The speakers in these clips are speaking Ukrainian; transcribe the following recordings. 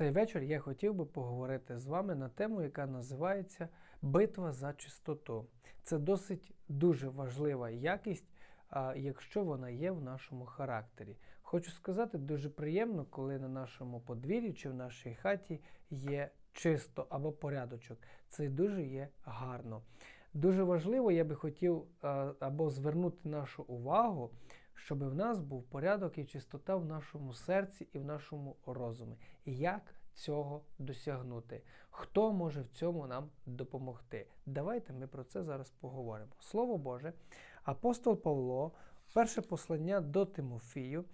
цей вечір я хотів би поговорити з вами на тему, яка називається Битва за чистоту. Це досить дуже важлива якість, якщо вона є в нашому характері. Хочу сказати, дуже приємно, коли на нашому подвір'ї чи в нашій хаті є чисто або порядочок. Це дуже є гарно. Дуже важливо, я би хотів або звернути нашу увагу, щоб в нас був порядок і чистота в нашому серці і в нашому розумі. Як цього досягнути? Хто може в цьому нам допомогти? Давайте ми про це зараз поговоримо. Слово Боже, апостол Павло, перше послання до Тимофію,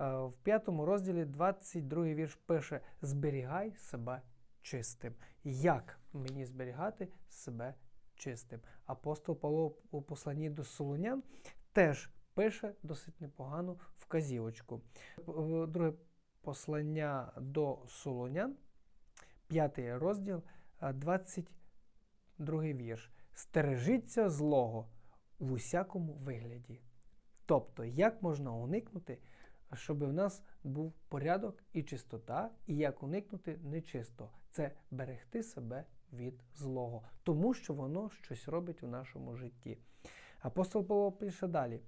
е, в п'ятому розділі 22 вірш пише: Зберігай себе чистим. Як мені зберігати себе чистим? Апостол Павло у посланні до Солонян теж пише досить непогану вказівочку. Е, Друге послання до Солонян, п'ятий розділ, е, 22 вірш. Стережіться злого в усякому вигляді. Тобто, як можна уникнути, щоб в нас був порядок і чистота, і як уникнути нечисто. Це берегти себе від злого, тому що воно щось робить у нашому житті. Апостол Павло пише далі.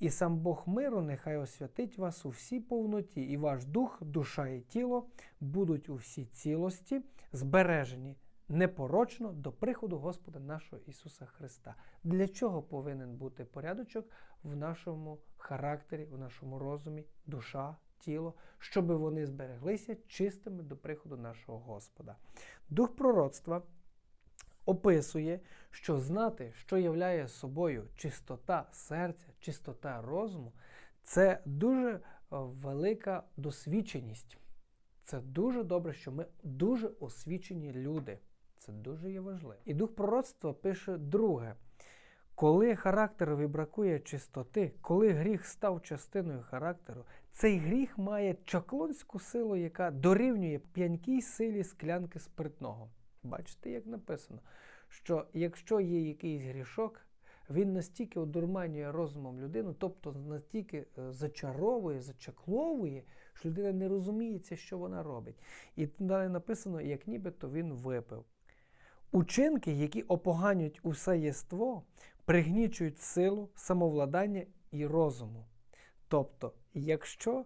І сам Бог миру нехай освятить вас у всій повноті, і ваш дух, душа і тіло будуть у всій цілості, збережені непорочно до приходу Господа нашого Ісуса Христа. Для чого повинен бути порядочок в нашому характері, в нашому розумі, душа, тіло, щоб вони збереглися чистими до приходу нашого Господа. Дух пророцтва описує, що знати, що являє собою чистота серця, чистота розуму, це дуже е, велика досвідченість. Це дуже добре, що ми дуже освічені люди. Це дуже є важливо. І дух пророцтва пише друге. Коли характерові бракує чистоти, коли гріх став частиною характеру, цей гріх має чаклунську силу, яка дорівнює п'янкій силі склянки спиртного. Бачите, як написано, що якщо є якийсь грішок, він настільки одурманює розумом людину, тобто настільки е, зачаровує, зачакловує, що людина не розуміється, що вона робить. І далі написано, як нібито він випив. Учинки, які опоганюють усе єство, пригнічують силу, самовладання і розуму. Тобто, якщо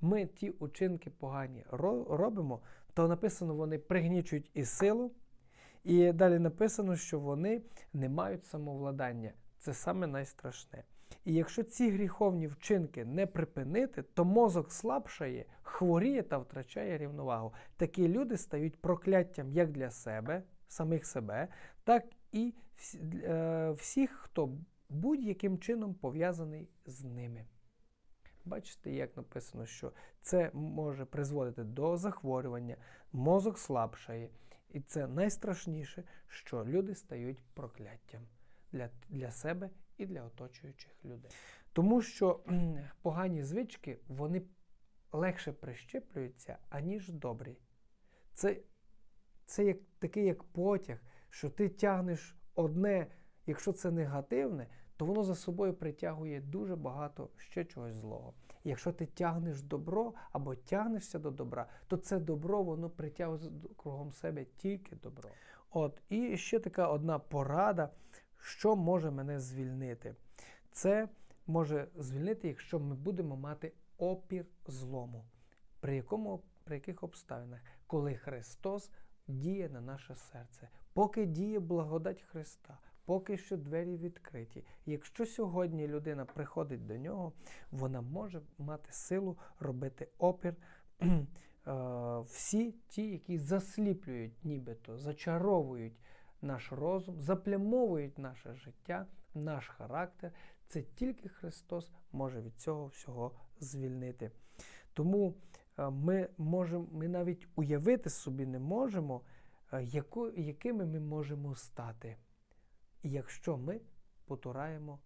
ми ті учинки погані робимо, то написано, вони пригнічують і силу, і далі написано, що вони не мають самовладання. Це саме найстрашне. І якщо ці гріховні вчинки не припинити, то мозок слабшає, хворіє та втрачає рівновагу. Такі люди стають прокляттям як для себе, самих себе, так і е, всіх, хто будь-яким чином пов'язаний з ними. Бачите, як написано, що це може призводити до захворювання, мозок слабшає. І це найстрашніше, що люди стають прокляттям для, для себе і для оточуючих людей. Тому що погані звички вони легше прищеплюються, аніж добрі. Це, це як, такий як потяг, що ти тягнеш одне, якщо це негативне, то воно за собою притягує дуже багато ще чогось злого. І якщо ти тягнеш добро або тягнешся до добра, то це добро воно притягує кругом себе тільки добро. От, і ще така одна порада, що може мене звільнити. Це може звільнити, якщо ми будемо мати опір злому. При, якому, при яких обставинах? Коли Христос діє на наше серце, поки діє благодать Христа, поки що двері відкриті. Якщо сьогодні людина приходить до нього, вона може мати силу робити опір. е, Всі ті, які засліплюють, нібито зачаровують наш розум, заплямовують наше життя, наш характер, це тільки Христос може від цього всього звільнити. Тому е, ми, можемо, ми навіть уявити собі не можемо, е, яко, якими ми можемо стати, якщо ми потураємо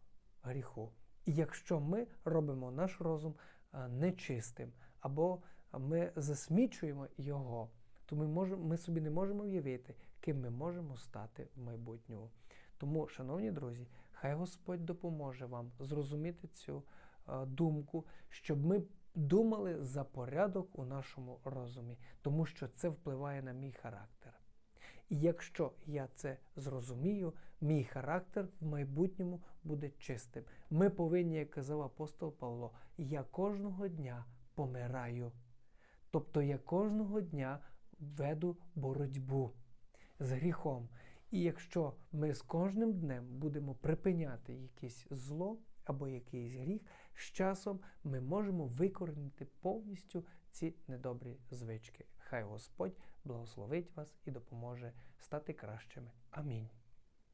гріху. І якщо ми робимо наш розум е, нечистим, або ми засмічуємо його, то ми, можемо, ми собі не можемо уявити, ким ми можемо стати в майбутньому. Тому, шановні друзі, хай Господь допоможе вам зрозуміти цю е, думку, щоб ми думали за порядок у нашому розумі, тому що це впливає на мій характер. І якщо я це зрозумію, мій характер в майбутньому буде чистим. Ми повинні, як казав апостол Павло, я кожного дня помираю. Тобто я кожного дня веду боротьбу з гріхом. І якщо ми з кожним днем будемо припиняти якесь зло або якийсь гріх, з часом ми можемо викорінити повністю ці недобрі звички. Хай Господь благословить вас і допоможе стати кращими. Амінь.